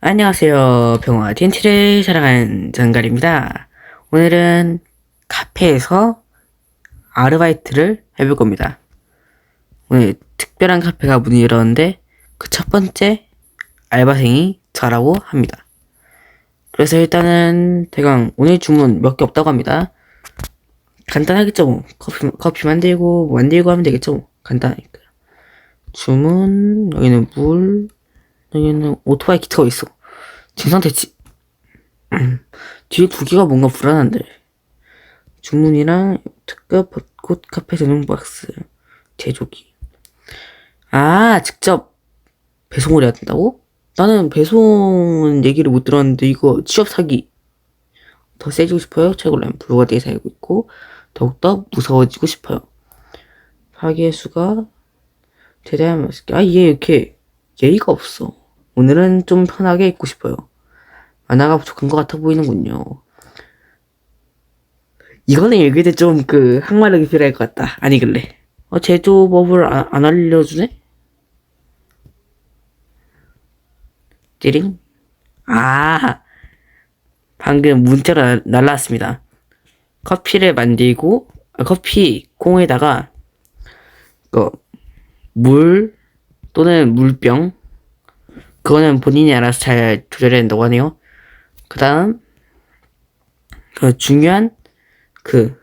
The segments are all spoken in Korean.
안녕하세요. 병화 TNT를 사랑하는 전갈입니다. 오늘은 카페에서 아르바이트를 해볼 겁니다. 오늘 특별한 카페가 문을 열었는데 그 첫 번째 알바생이 저라고 합니다. 그래서 일단은 대강 오늘 주문 몇 개 없다고 합니다. 간단하겠죠 뭐. 커피, 커피 만들고 뭐 만들고 하면 되겠죠 뭐. 간단하니까. 주문 여기는 물 여기는 오토바이 기타가 있어. 지금 상태 지... 뒤에 두 개가 뭔가 불안한데. 주문이랑 특급 벚꽃 카페 전용 박스 제조기. 아, 직접 배송을 해야 된다고? 나는 배송은 얘기를 못 들었는데 이거 취업 사기. 더 세지고 싶어요? 최고라면 불가대에 살고 있고 더욱더 무서워지고 싶어요. 파괴 수가 대단한 맛있게. 아, 얘 이렇게 예의가 없어. 오늘은 좀 편하게 입고 싶어요. 만화가 부족한 것 같아 보이는군요. 이거는 읽을 때 좀 그 항마력이 필요할 것 같다. 아니 글래. 어, 제조법을 안, 안 알려주네? 띠링? 아, 방금 문자가 날- 날라왔습니다. 커피를 만들고, 아, 커피 콩에다가, 그, 물, 또는 물병, 그거는 본인이 알아서 잘 조절해야 된다고 하네요. 그 다음, 그 중요한, 그,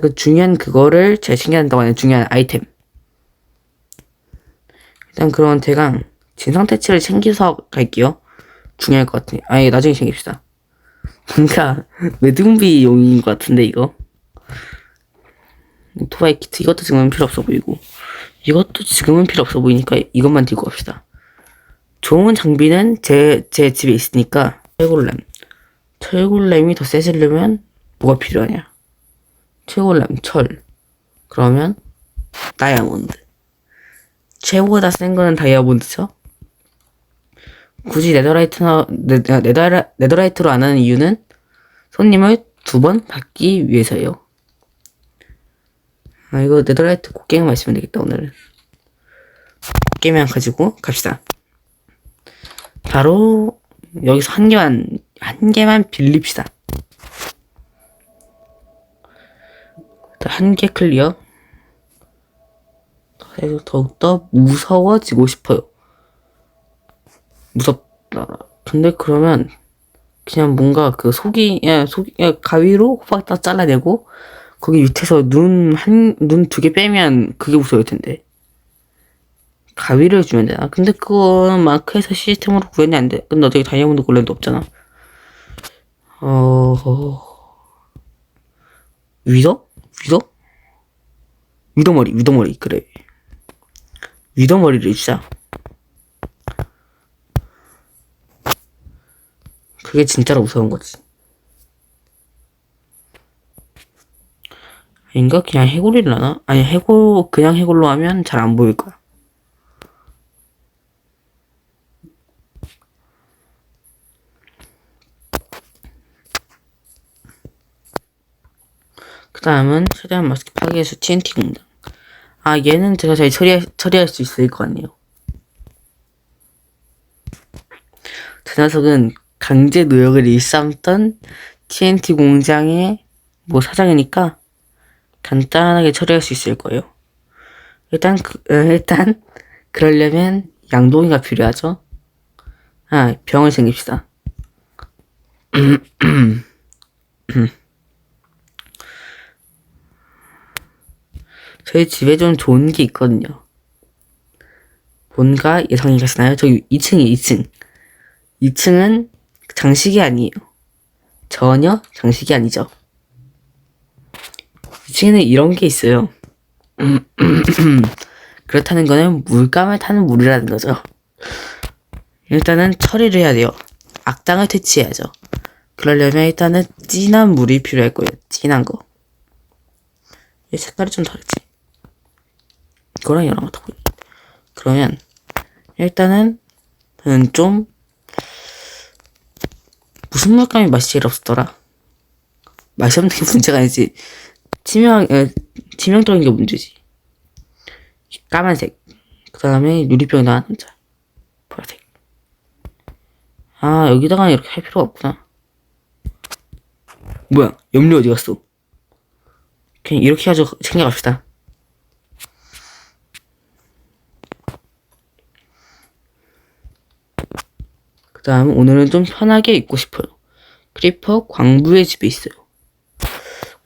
그 중요한 그거를 잘 챙겨야 된다고 하는 중요한 아이템. 일단 그런 대강, 진상 퇴치를 챙겨서 갈게요. 중요할 것 같으니. 아니, 나중에 챙깁시다. 뭔가, 매듭비용인 것 같은데, 이거. 오토바이 키트, 이것도 지금은 필요 없어 보이고. 이것도 지금은 필요 없어 보이니까 이것만 들고 갑시다. 좋은 장비는 제, 제 집에 있으니까 철골렘. 철골렘이 더 세지려면 뭐가 필요하냐? 철골렘, 철. 그러면 다이아몬드. 최고보다 센 거는 다이아몬드죠? 굳이 네더라이트나, 네, 네더, 네더라이트로 안 하는 이유는 손님을 두 번 받기 위해서예요. 아, 이거 네더라이트 곡괭이 마시면 되겠다, 오늘은. 곡괭이만 가지고 갑시다. 바로, 여기서 한 개만, 한 개만 빌립시다. 한 개 클리어. 더욱더 무서워지고 싶어요. 무섭다. 근데 그러면, 그냥 뭔가 그 속이, 야, 속이, 야, 가위로 호박 딱 잘라내고, 거기 밑에서 눈 한, 눈 두 개 빼면 그게 무서울 텐데. 가위를 주면 되나? 근데 그거는 마크에서 시스템으로 구현이 안 돼. 근데 어떻게 다이아몬드 골렘도 없잖아. 어, 위더? 위더? 위더 머리, 위더 머리, 그래. 위더 머리를 주자. 그게 진짜로 무서운 거지. 아닌가? 그냥 해골이를 하나? 아니, 해골, 그냥 해골로 하면 잘 안 보일 거야. 그 다음은 최대한 맛있게 파괴해서 TNT 공장. 아, 얘는 제가 잘 처리, 처리할 수 있을 것 같네요. 저 녀석은 강제 노역을 일삼던 TNT 공장의 뭐 사장이니까 간단하게 처리할 수 있을 거예요. 일단, 그, 어, 일단, 그러려면 양동이가 필요하죠. 아, 병을 챙깁시다. 저희 집에 좀 좋은 게 있거든요. 뭔가 예상이 가시나요? 저기 2층이 2층. 2층은 장식이 아니에요. 전혀 장식이 아니죠. 2층에는 이런 게 있어요. 그렇다는 거는 물감을 타는 물이라는 거죠. 일단은 처리를 해야 돼요. 악당을 퇴치해야죠. 그러려면 일단은 진한 물이 필요할 거예요. 진한 거. 얘 색깔이 좀 다르지. 이거랑 이거랑 보이. 그러면 일단은 저는 좀 무슨 물감이 맛이 제일 없었더라. 맛이 없는 게 문제가 아니지. 치명 에, 치명적인 게 문제지. 까만색. 그 다음에 유리병에 나왔는 자. 보라색. 아, 여기다가 이렇게 할 필요가 없구나. 뭐야, 염료 어디 갔어? 그냥 이렇게 해가지고 챙겨갑시다. 그 다음, 오늘은 좀 편하게 입고 싶어요. 크리퍼 광부의 집에 있어요.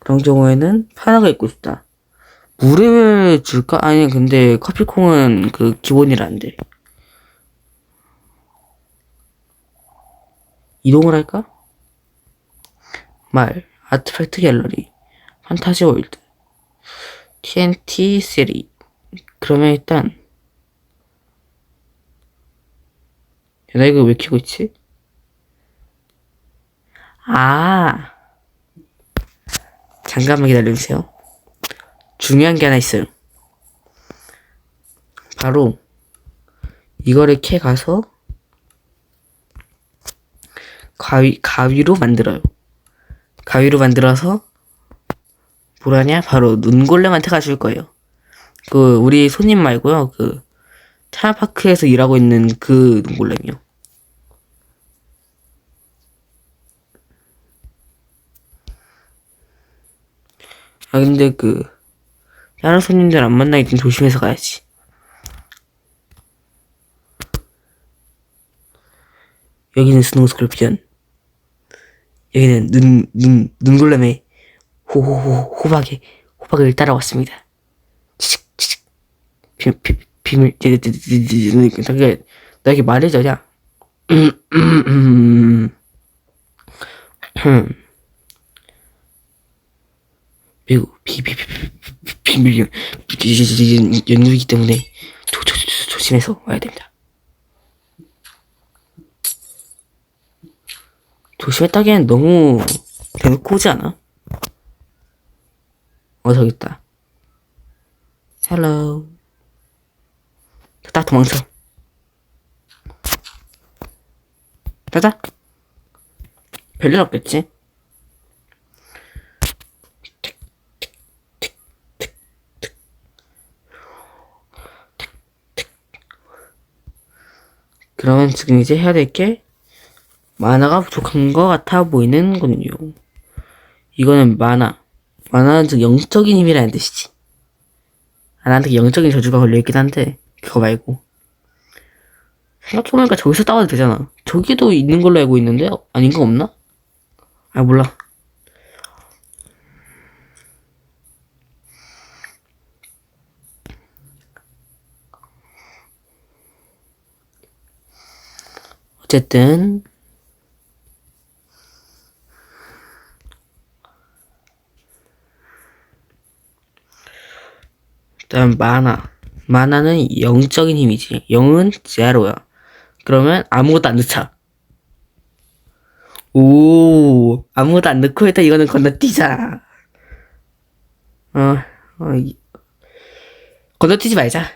그런 경우에는 편하게 입고 싶다. 물을 줄까? 아니, 근데 커피콩은 그 기본이라는데. 이동을 할까? 말, 아트팩트 갤러리, 판타지 월드, TNT 시리. 그러면 일단, 야, 나 이거 왜 키고 있지? 아, 잠깐만 기다려주세요. 중요한 게 하나 있어요. 바로, 이거를 캐 가서, 가위, 가위로 만들어요. 가위로 만들어서, 뭐라냐? 바로 눈골렘한테 가줄 거예요. 그, 우리 손님 말고요. 그, 테라파크에서 일하고 있는 그 눈골렘이요. 아, 근데 그, 다른 손님들 안 만나게 좀 조심해서 가야지. 여기는 스노우 스콜피언. 여기는 눈, 눈, 눈골렘의 호호호, 호박의, 호박을 따라왔습니다. 치직, 치직. 비, 비, 비밀, 나게, 나에게 말해줘 야. 음, 음, 음. 음. 매우 비밀 연, 연구이기 때문에 조심해서 와야 됩니다. 조심했다기엔 너무 대놓고 오지 않아? 어, 저기 있다. 헬로. 딱 도망쳐. 가자. 별일 없겠지? 그러면 지금 이제 해야 될 게 만화가 부족한 것 같아 보이는 거든요. 이거는 만화. 만화는 즉 영적인 힘이라는 뜻이지. 아, 나한테 영적인 저주가 걸려있긴 한데 그거 말고 생각해보니까 저기서 따와도 되잖아. 저기도 있는 걸로 알고 있는데 어, 아닌 거 없나? 아 몰라. 어쨌든. 일단 만화. 만화는 영적인 힘이지. 영은 제로야. 그러면 아무것도 안 넣자. 오 아무것도 안 넣고 일단 이거는 건너뛰자. 어, 어 이- 건너뛰지 말자.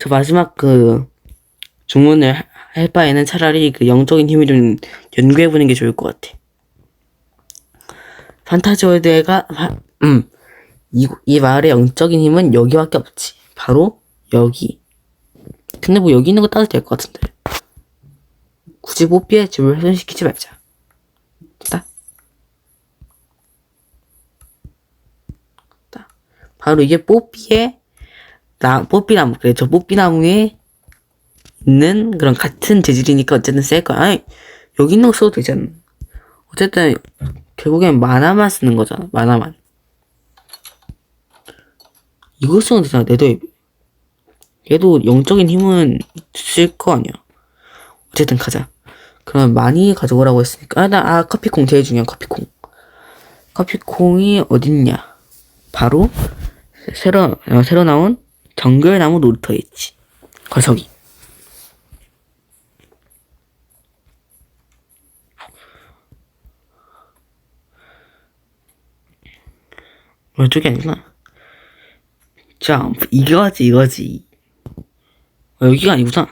저 마지막 그 주문을 하- 할 바에는 차라리 그 영적인 힘을 좀 연구해보는 게 좋을 것 같아. 판타지 월드가, 하- 음, 이, 이 마을의 영적인 힘은 여기밖에 없지. 바로 여기. 근데 뭐 여기 있는 거 따도 될 것 같은데. 굳이 뽀삐의 집을 훼손시키지 말자. 됐다. 됐다. 바로 이게 뽀삐의 나 뽀삐나무 그래 저 뽀삐나무에 있는 그런 같은 재질이니까 어쨌든 셀 거야. 아니, 여기 있는 거 써도 되잖아. 어쨌든 결국엔 만화만 쓰는 거잖아. 만화만. 이거 쓰면 되잖아. 내도 얘도 영적인 힘은 쓸 거 아니야. 어쨌든 가자. 그럼 많이 가져오라고 했으니까 아, 나, 아 커피콩 제일 중요한 커피콩. 커피콩이 어딨냐? 바로 새로 어, 새로 나온 정글나무 놀이터에 있지. 거석이. 이쪽이 아니구나. 점프 이거지 이거지. 어, 여기가 아니구나.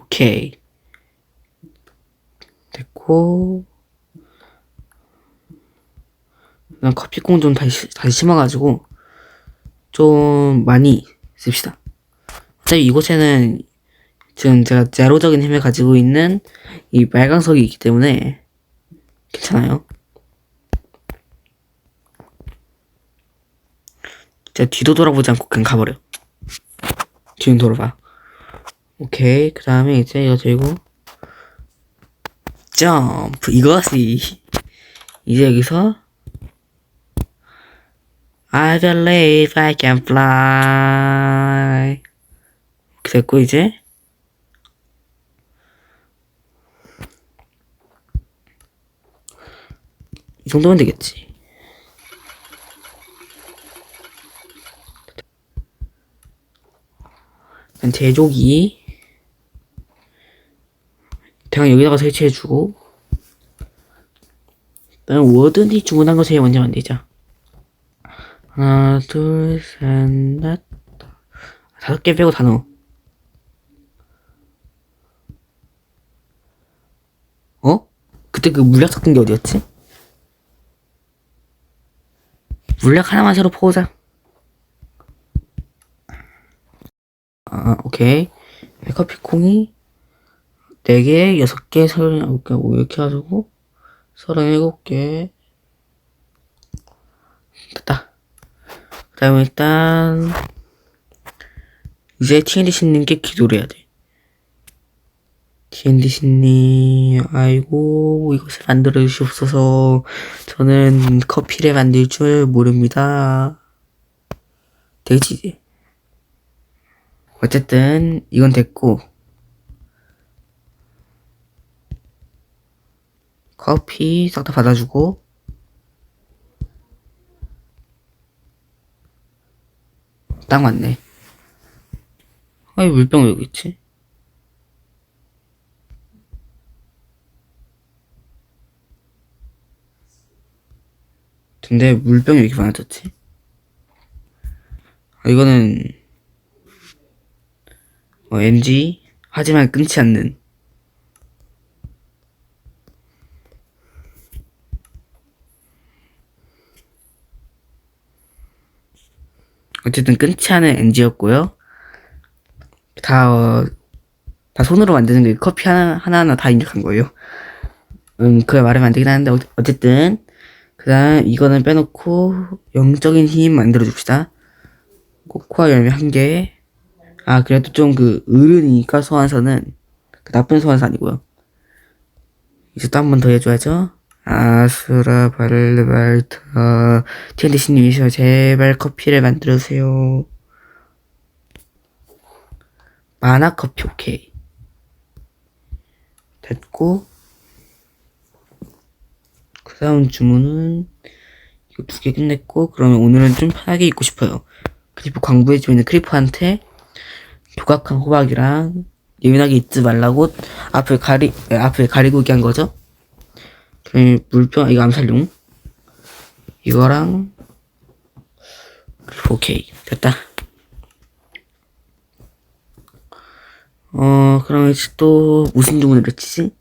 오케이. 됐고 그냥 커피콩 좀 다시, 다시 심어가지고 좀 많이 씁시다. 어차피 이곳에는 지금 제가 제로적인 힘을 가지고 있는 이 빨강석이 있기 때문에 괜찮아요. 제가 뒤도 돌아보지 않고 그냥 가버려. 뒤는 돌아봐. 오케이. 그 다음에 이제 이거 들고 점프 이것이 이제 여기서 I believe I can fly 됐고 이제. 이 정도면 되겠지. 제조기. 대강 여기다가 설치해주고. 일단 워든이 주문한 거 제일 먼저 만들자. 하나 둘셋넷. 다섯 개 빼고 다 넣어 어? 그때 그 물약 섞은 게 어디였지? 물약 하나만 새로 퍼오자. 아 오케이. 커피콩이 4개, 6개, 39개, 뭐 이렇게 해가지고 37개. 됐다. 그 다음에 일단 이제 TNDC님께 기도를 해야 돼 TNDC님 아이고 이것을 만들어 주시옵소서 저는 커피를 만들 줄 모릅니다. 되지? 어쨌든 이건 됐고. 커피 싹 다 받아주고. 딱 맞네. 아이 물병 왜 여기 있지? 근데 물병이 왜 이렇게 많아졌지? 아, 이거는 어, NG 하지만 끊지 않는 어쨌든 끊지 않은 NG였고요. 다, 어, 다 손으로 만드는 게 커피 하나, 하나하나 다 입력한 거예요. 음, 그걸 말하면 안 되긴 하는데, 어- 어쨌든. 그 다음, 이거는 빼놓고, 영적인 힘 만들어줍시다. 코코아 열매 한 개. 아, 그래도 좀 그, 어른이니까 소환사는, 그 나쁜 소환사 아니고요. 이제 또 한 번 더 해줘야죠. 아수라 발르발타 TNDC님이시여 제발 커피를 만들어주세요. 만화 커피 오케이. 됐고 그 다음 주문은 이거 두 개 끝냈고 그러면 오늘은 좀 편하게 입고 싶어요. 그리고 광부해주고 있는 크리퍼한테 조각한 호박이랑 예민하게 입지 말라고 앞을 가리 에, 앞을 가리고 있게 한 거죠. 그다음에 물병 이거 암살용 이거랑 오케이 됐다. 어 그럼 이제 또 무슨 주문을 했지?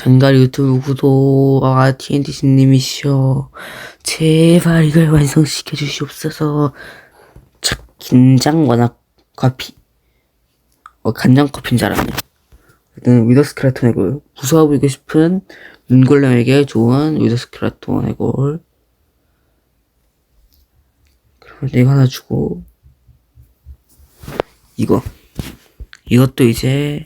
전갈 유튜브 구독아 TNT씨님이시여. 제발 이걸 완성시켜 주시옵소서. 참 긴장 완화 커피? 어 간장 커피인 줄 알았네. 일단 위더 스켈레톤 해골 무서워 보이고 싶은 눈골렘에게 좋은 위더 스켈레톤 해골 그러면 이거 하나 주고 이거. 이것도 이제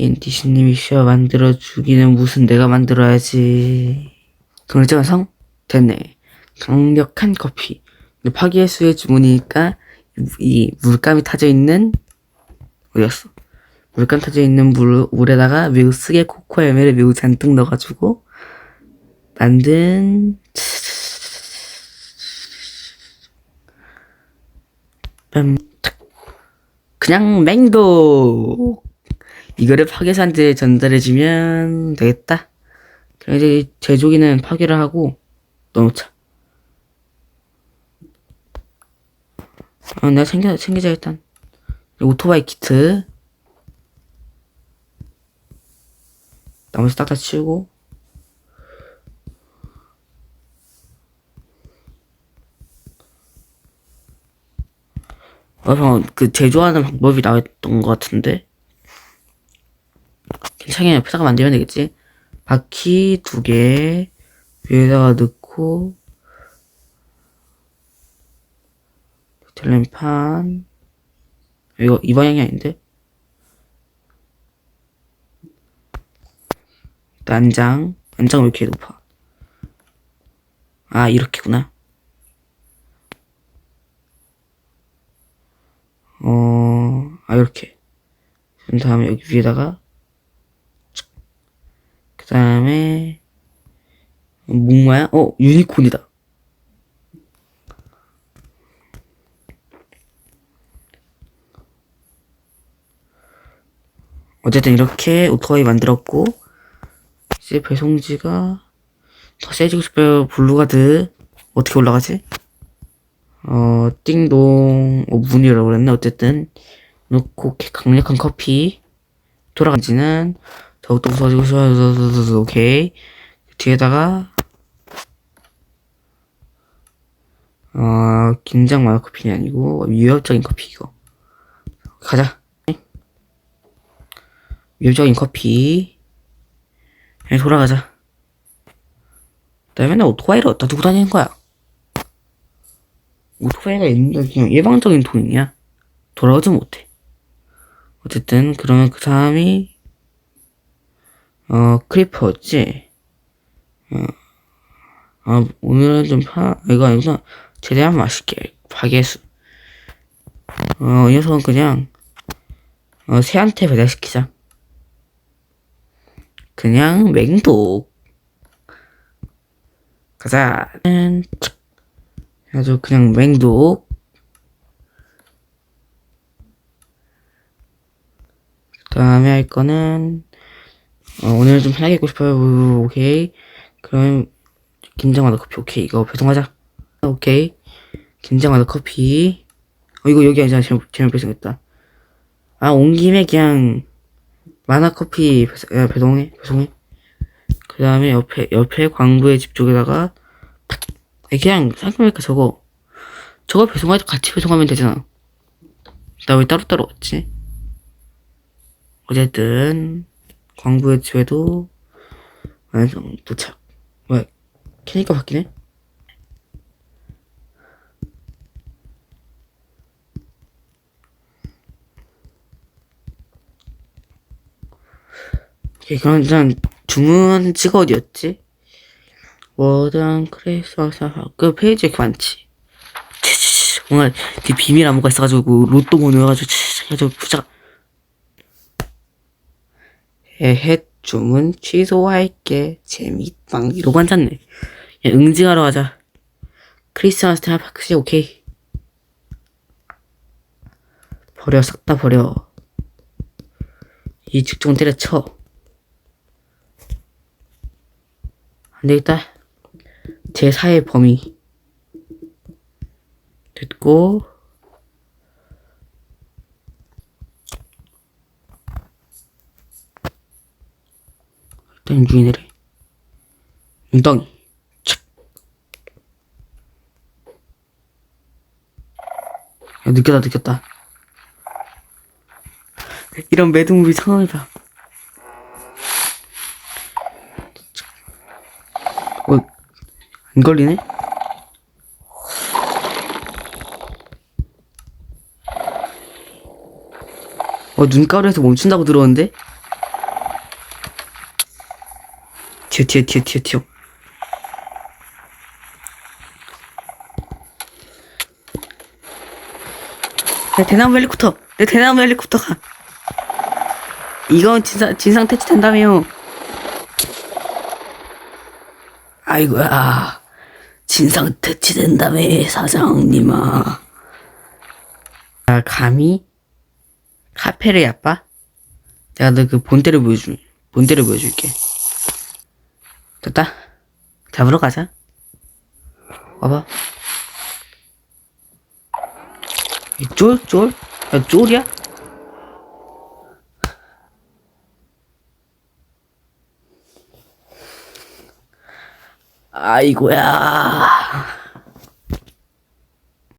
TNT 신님이 쉬어 만들어 주기는 무슨 내가 만들어야지. 그러자 완성? 됐네. 강력한 커피. 근데 파기해수의 주문이니까 이 물감이 타져 있는 어디였어? 물감 타져 있는 물 물에다가 매우 쓰게 코코아 열매를 매우 잔뜩 넣어가지고 만든 뺨, 탁. 그냥 맹독 이거를 파괴산한테 전달해주면 되겠다. 그럼 이제 제조기는 파괴를 하고 넣어놓자. 아, 내가 챙겨, 챙기자, 일단. 오토바이 키트. 나머지 딱딱 치우고 어, 방금 그 제조하는 방법이 나왔던 것 같은데 괜찮게 옆에다가 만들면 되겠지? 바퀴 두 개 위에다가 넣고 텔레판. 이거 이 방향이 아닌데? 난장. 난장 왜 이렇게 높아? 아 이렇게구나. 어, 아, 이렇게. 그 다음에 여기 위에다가, 그 다음에, 목마야? 어, 유니콘이다. 어쨌든 이렇게 오토바이 만들었고, 이제 배송지가 더 세지고 싶어요. 블루가드. 어떻게 올라가지? 어, 띵동, 어, 문이라고 그랬네. 어쨌든, 놓고, 강력한 커피. 돌아간지는, 더욱더 무서워지고, 싶어요. 오케이. 뒤에다가, 어, 긴장 마요 커피는 아니고, 위협적인 커피, 이거. 가자. 위협적인 커피. 네, 돌아가자. 나 맨날 오토바이를 어디다 두고 다니는 거야? 오토바이가 있는데 그냥 일방적인 돈이냐? 돌아오지 못해. 어쨌든 그러면 그 사람이 어 크리퍼였지. 어, 아 오늘은 좀 파, 이거 아니구나. 최대한 맛있게 파괴수. 어, 이 녀석은 그냥 어, 새한테 배달시키자. 그냥 맹독. 가자. 짠. 아주 그냥 맹독. 그 다음에 할 거는, 어, 오늘 좀 편하게 입고 싶어요. 우, 오케이. 그럼, 긴장하다 커피. 오케이. 이거 배송하자. 오케이. 긴장하다 커피. 어, 이거 여기 아니잖아. 잘못, 잘못 배송했다. 아, 온 김에 그냥, 만화 커피 배송, 야, 배송해. 배송해. 그 다음에 옆에, 옆에 광부의 집 쪽에다가, 그냥 생각해보니까 저거 저거 배송할 때 같이 배송하면 되잖아 나 왜 따로따로 왔지? 어쨌든 광부의 집에도 완성 도착. 뭐야 캐니까 바뀌네? 오케이 그럼 일단 주문 찍어 어디였지? 워든 크리스마스 그 페이지에 이렇게 많지. 뭔가 네 비밀 안무가 있어가지고 로또 번호여가지고 해가지고 부자 해해 주문 취소할게 재밌빵 이러고 앉았네. 야 응징하러 가자. 크리스마스 때 파크시 오케이. 버려 싹 다 버려. 이 직종 때려쳐. 안 되겠다. 제4의 범위. 됐고 주인이래 웅덩이 착. 야 느꼈다 느꼈다 이런 매듭물이 처음이다 어, 안 걸리네? 어, 눈가루에서 멈춘다고 들었는데? 튀어, 튀어, 튀어, 튀어, 튀어. 내 대나무 헬리콥터! 내 대나무 헬리콥터가! 이건 진상, 진상 퇴치 된다며요. 아이고야. 진상 퇴치된다며, 사장님아. 아, 감히? 카페를 야빠? 내가 너 그 본때를 보여줄, 본때를 보여줄게. 됐다. 잡으러 가자. 와봐. 이 쫄? 쫄? 야, 쫄이야? 아이고야.